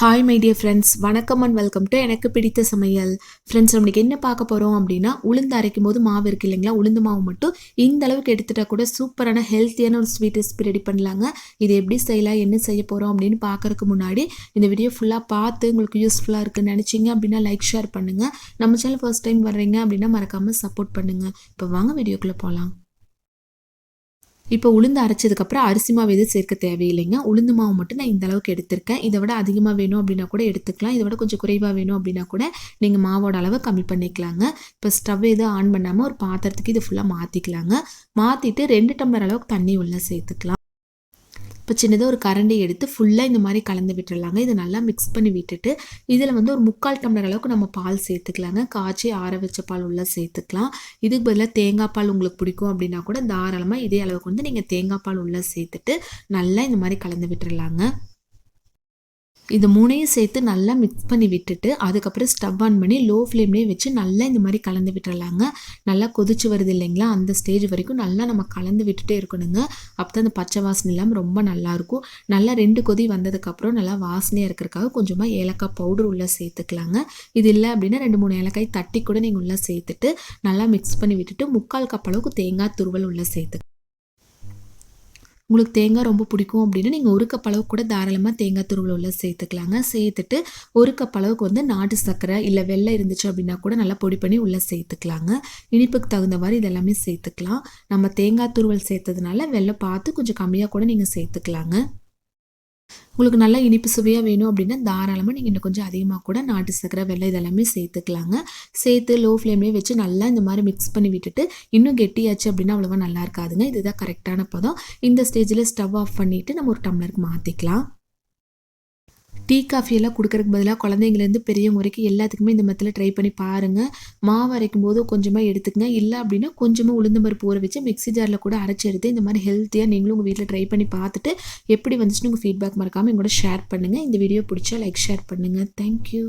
Hi my dear friends வணக்கம் and welcome to எனக்கு பிடித்த சமையல். ஃப்ரெண்ட்ஸ் நம்மளுக்கு என்ன பார்க்க போகிறோம் அப்படின்னா உளுந்து அரைக்கும் போது மாவு இருக்கு இல்லைங்களா? உளுந்து மாவு மட்டும் இந்த அளவுக்கு எடுத்துட்டா கூட சூப்பரான ஹெல்த்தியான ஒரு ஸ்வீட் ரெசிபி ரெடி பண்ணலாங்க. இது எப்படி செய்யலாம் என்ன செய்ய போகிறோம் அப்படின்னு பார்க்கறதுக்கு முன்னாடி இந்த வீடியோ ஃபுல்லாக பார்த்து உங்களுக்கு யூஸ்ஃபுல்லாக இருக்குன்னு நினச்சிங்க அப்படின்னா லைக் ஷேர் பண்ணுங்கள் நம்ம சேனல் ஃபர்ஸ்ட் டைம் வர்றீங்க அப்படின்னா மறக்காமல் சப்போர்ட் பண்ணுங்கள் இப்போ வாங்க வீடியோக்குள்ளே போகலாம் இப்போ உளுந்து அரைச்சதுக்கப்புறம் அரிசி மாவு எதுவும் சேர்க்க தேவையில்லைங்க. உளுந்து மாவு மட்டும் நான் இந்த அளவுக்கு எடுத்திருக்கேன். இதை விட அதிகமாக வேணும் அப்படின்னா கூட எடுத்துக்கலாம். இதை விட கொஞ்சம் குறைவாக வேணும் அப்படின்னா கூட நீங்கள் மாவோட அளவை கம்மி பண்ணிக்கலாங்க. இப்போ ஸ்டவ் எதுவும் ஆன் பண்ணாமல் ஒரு பாத்திரத்துக்கு இது ஃபுல்லாக மாற்றிக்கலாங்க மாற்றிட்டு ரெண்டு டம்ளர் அளவுக்கு தண்ணி உள்ளே சேர்த்துக்கலாம். இப்போ சின்னதாக ஒரு கரண்டி எடுத்து ஃபுல்லாக இந்த மாதிரி கலந்து விட்டுறலாங்க. இதை நல்லா மிக்ஸ் பண்ணி விட்டுட்டு இதில் வந்து ஒரு முக்கால் டம்ளர் அளவுக்கு நம்ம பால் சேர்த்துக்கலாங்க. காய்ச்சி ஆற வச்ச பால் உள்ளே சேர்த்துக்கலாம். இதுக்கு பதிலாக தேங்காய் பால் உங்களுக்கு பிடிக்கும் அப்படின்னா கூட தாராளமாக இதே அளவுக்கு வந்து நீங்கள் தேங்காய் பால் உள்ளே சேர்த்துட்டு நல்லா இந்த மாதிரி கலந்து விட்டுறலாங்க. இது மூணையும் சேர்த்து நல்லா மிக்ஸ் பண்ணி விட்டுட்டு அதுக்கப்புறம் ஸ்டவ் ஆன் பண்ணி லோ ஃப்ளேம்லேயே வச்சு நல்லா இந்த மாதிரி கலந்து விட்டுறலாங்க. நல்லா கொதிச்சு வருது இல்லைங்களா? அந்த ஸ்டேஜ் வரைக்கும் நல்லா நம்ம கலந்து விட்டுட்டே இருக்கணுங்க. அப்போ தான் அந்த பச்சை வாசனை இல்லாமல் ரொம்ப நல்லாயிருக்கும் நல்லா ரெண்டு கொதி வந்ததுக்கப்புறம் நல்லா வாசனையாக இருக்கிறக்காக கொஞ்சமாக ஏலக்காய் பவுடர் உள்ளே சேர்த்துக்கலாங்க. இது இல்லை அப்படின்னா ரெண்டு மூணு ஏலக்காய் தட்டி கூட நீங்கள் உள்ளே சேர்த்துட்டு நல்லா மிக்ஸ் பண்ணி விட்டுட்டு முக்கால் கப் அளவுக்கு தேங்காய் துருவல் உள்ளே சேர்த்து உங்களுக்கு தேங்காய் ரொம்ப பிடிக்கும் அப்படின்னா நீங்கள் ஒரு கப் அளவு கூட தாராளமாக தேங்காய் துருவில் உள்ள சேர்த்துக்கலாங்க. சேர்த்துட்டு ஒரு கப் அளவுக்கு வந்து நாட்டு சர்க்கரை இல்லை வெள்ளை இருந்துச்சு அப்படின்னா கூட நல்லா பொடி பண்ணி உள்ளே சேர்த்துக்கலாங்க. இனிப்புக்கு தகுந்த மாதிரி இதெல்லாமே சேர்த்துக்கலாம். நம்ம தேங்காய் துருவல் சேர்த்ததுனால வெள்ளை பார்த்து கொஞ்சம் கம்மியாக கூட நீங்கள் சேர்த்துக்கலாங்க. உங்களுக்கு நல்லா இனிப்பு சுவையாக வேணும் அப்படின்னா தாராளமாக நீங்கள் இன்னும் கொஞ்சம் அதிகமாக கூட நாட்டு சக்கரை வெள்ளை இதெல்லாமே சேர்த்துக்கலாங்க. சேர்த்து லோ ஃப்ளேம்லேயே வச்சு நல்லா இந்த மாதிரி மிக்ஸ் பண்ணி விட்டுட்டு இன்னும் கெட்டியாச்சு அப்படின்னா அவ்வளோவா நல்லா இருக்காதுங்க. இதுதான் கரெக்டான பதம். இந்த ஸ்டேஜில் ஸ்டவ் ஆஃப் பண்ணிவிட்டு நம்ம ஒரு டம்ளருக்கு மாற்றிக்கலாம் டீ காஃபியெல்லாம் கொடுக்கறதுக்கு பதிலாக குழந்தைங்கலேருந்து பெரியவங்க வரைக்கும் எல்லாத்துக்குமே இந்த மெத்தில் ட்ரை பண்ணி பாருங்கள் மாவு அரைக்கும் போது கொஞ்சமாக எடுத்துக்கங்க. இல்லை அப்படின்னா கொஞ்சமாக உளுந்து பருப்பு ஊற வச்சு மிக்ஸி ஜாரில் கூட அரைச்சி எடுத்து இந்த மாதிரி ஹெல்த்தியாக நீங்களும் உங்கள் வீட்டில் ட்ரை பண்ணி பார்த்துட்டு எப்படி வந்துச்சுன்னு உங்கள் ஃபீட்பேக் மறக்காமல் எங்களோட ஷேர் பண்ணுங்கள் இந்த வீடியோ பிடிச்சா லைக் ஷேர் பண்ணுங்கள் தேங்க்யூ